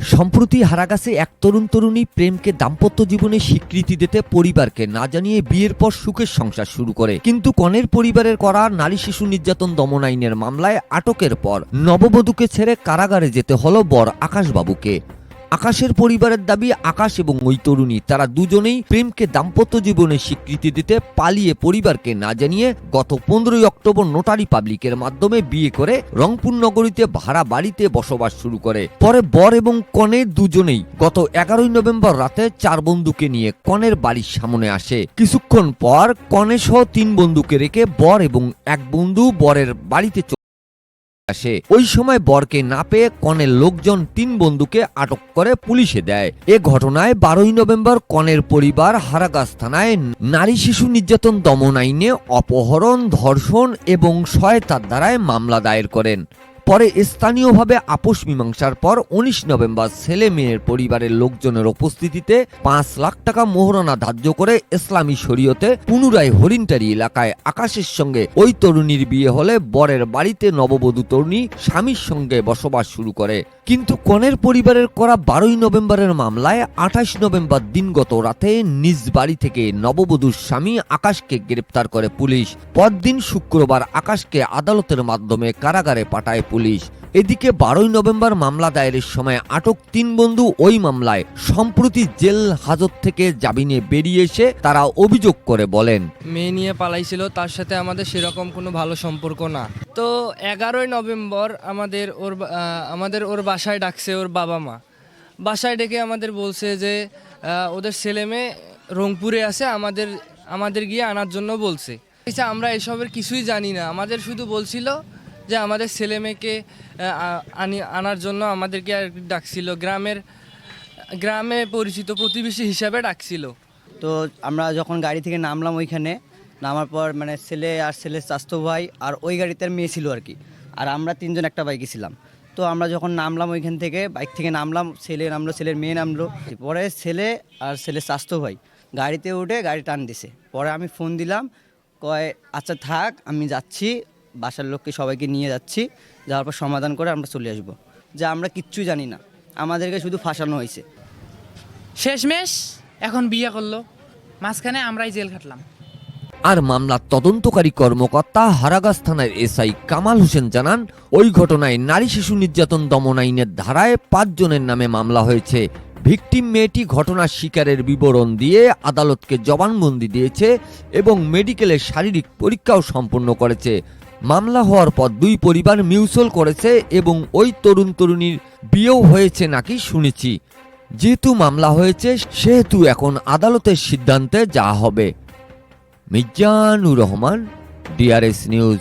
সম্প্রতি হারাগাছে এক তরুণ তরুণী প্রেমকে দাম্পত্য জীবনে স্বীকৃতি দিতে পরিবারকে না জানিয়ে বিয়ের পর সুখের সংসার শুরু করে। কিন্তু কনের পরিবারের করা নারী শিশু নির্যাতন দমন আইনের মামলায় আটকের পর নববধূকে ছেড়ে কারাগারে যেতে হলো বর আকাশবাবুকে। আকাশের পরিবারের দাবি, আকাশ এবং ওই তরুণী। তারা দুজনেই প্রেমকে দাম্পত্য জীবনে স্বীকৃতি দিতে পালিয়ে পরিবারকে না জানিয়ে গত পনেরোই অক্টোবর নোটারি পাবলিকের মাধ্যমে বিয়ে করে রংপুর নগরীতে ভাড়া বাড়িতে বসবাস শুরু করে। পরে বর এবং কনে দুজনেই গত এগারোই নভেম্বর রাতে চার বন্ধুকে নিয়ে কনের বাড়ির সামনে আসে। কিছুক্ষণ পর কনে সহ তিন বন্ধুকে রেখে বর এবং এক বন্ধু বরের বাড়িতে আসে। ওই সময় বরকে না পেয়ে কনের লোকজন তিন বন্ধুকে আটক করে পুলিশে দেয়। এ ঘটনায় বারোই নভেম্বর কনের পরিবার হারাগাছ থানায় নারী শিশু নির্যাতন দমন আইনে অপহরণ, ধর্ষণ এবং সহায়তার দ্বারায় মামলা দায়ের করেন। পরে স্থানীয়ভাবে আপোষ মীমাংসার পর উনিশ নভেম্বর ছেলে মেয়ের পরিবারের লোকজনের উপস্থিতিতে পাঁচ লাখ টাকা মোহরানা ধার্য করে ইসলামী শরীয়তে পুনরায় হরিণটারি এলাকায় আকাশের সঙ্গে ওই তরুণীর বিয়ে হলে বরের বাড়িতে নববধূ তরুণী স্বামীর সঙ্গে বসবাস শুরু করে। কিন্তু কনের পরিবারের করা বারোই নভেম্বরের মামলায় আঠাশ নভেম্বর দিনগত রাতে নিজ বাড়ি থেকে নববধূর স্বামী আকাশকে গ্রেপ্তার করে পুলিশ। পরদিন শুক্রবার আকাশকে আদালতের মাধ্যমে কারাগারে পাঠায় পুলিশ। এদিকে বারোই নভেম্বর মামলা দায়েরের সময় আটক তিন বন্ধু ওই মামলায় সম্প্রতি জেল হাজত থেকে জামিনে বেরিয়ে এসে তারা অভিযোগ করে বলেন। মেয়ে নিয়ে পালাইছিল তার সাথে আমাদের সেরকম কোনো ভালো সম্পর্ক না। তো এগারোই নভেম্বর আমাদের ওর আমাদের ওর বাসায় ডাকছে ওর বাবা মা। বাসায় ডেকে আমাদের বলছে যে ওদের ছেলে মেয়ে রংপুরে আছে আমাদের আমাদের গিয়ে আনার জন্য বলছে। আচ্ছা, আমরা এসবের কিছুই জানি না। আমাদের শুধু বলছিল যে আমাদের ছেলে মেয়েকে আনি আনার জন্য আমাদেরকে আর ডাকছিল। গ্রামের, গ্রামে পরিচিত প্রতিবেশী হিসাবে ডাকছিল। তো আমরা যখন গাড়ি থেকে নামলাম ওইখানে, নামার পর মানে ছেলে আর ছেলের স্বাস্থ্য ভাই আর ওই গাড়িতে আর মেয়ে ছিল আর কি। আর আমরা তিনজন একটা বাইকে ছিলাম। তো আমরা যখন নামলাম ওইখান থেকে, বাইক থেকে নামলাম, ছেলে নামলো, ছেলের মেয়ে নামলো। পরে ছেলে আর ছেলের স্বাস্থ্য ভাই গাড়িতে উঠে গাড়ি টান দিছে। পরে আমি ফোন দিলাম, কয় আচ্ছা থাক, আমি যাচ্ছি। বাসার লোককে সবাইকে নিয়ে যাচ্ছি যাওয়ার পর সমাধান করে আমরা চলে আসব। যে আমরা কিচ্ছু জানি না। আমাদেরকে শুধু ফাঁসানো হয়েছে। শেষমেশ এখন বিয়ে করল। মাঝখানে আমরাই জেল খাটলাম। আর মামলার তদন্তকারী কর্মকর্তা হারাগাছ থানার এসআই কামাল হোসেন জানান ওই ঘটনায় নারী শিশু নির্যাতন দমন আইনের ধারায় পাঁচজনের নামে মামলা হয়েছে। ভিকটিম মেয়েটি ঘটনার শিকারের বিবরণ দিয়ে আদালতকে জবানবন্দি দিয়েছে এবং মেডিকেলের শারীরিক পরীক্ষাও সম্পন্ন করেছে। মামলা হওয়ার পর দুই পরিবার মিউচুয়াল করেছে এবং ওই তরুণ তরুণীর বিয়েও হয়েছে নাকি শুনেছি। যেহেতু মামলা হয়েছে, সেহেতু এখন আদালতের সিদ্ধান্তে যা হবে। Mizanur Rahman, DRS news.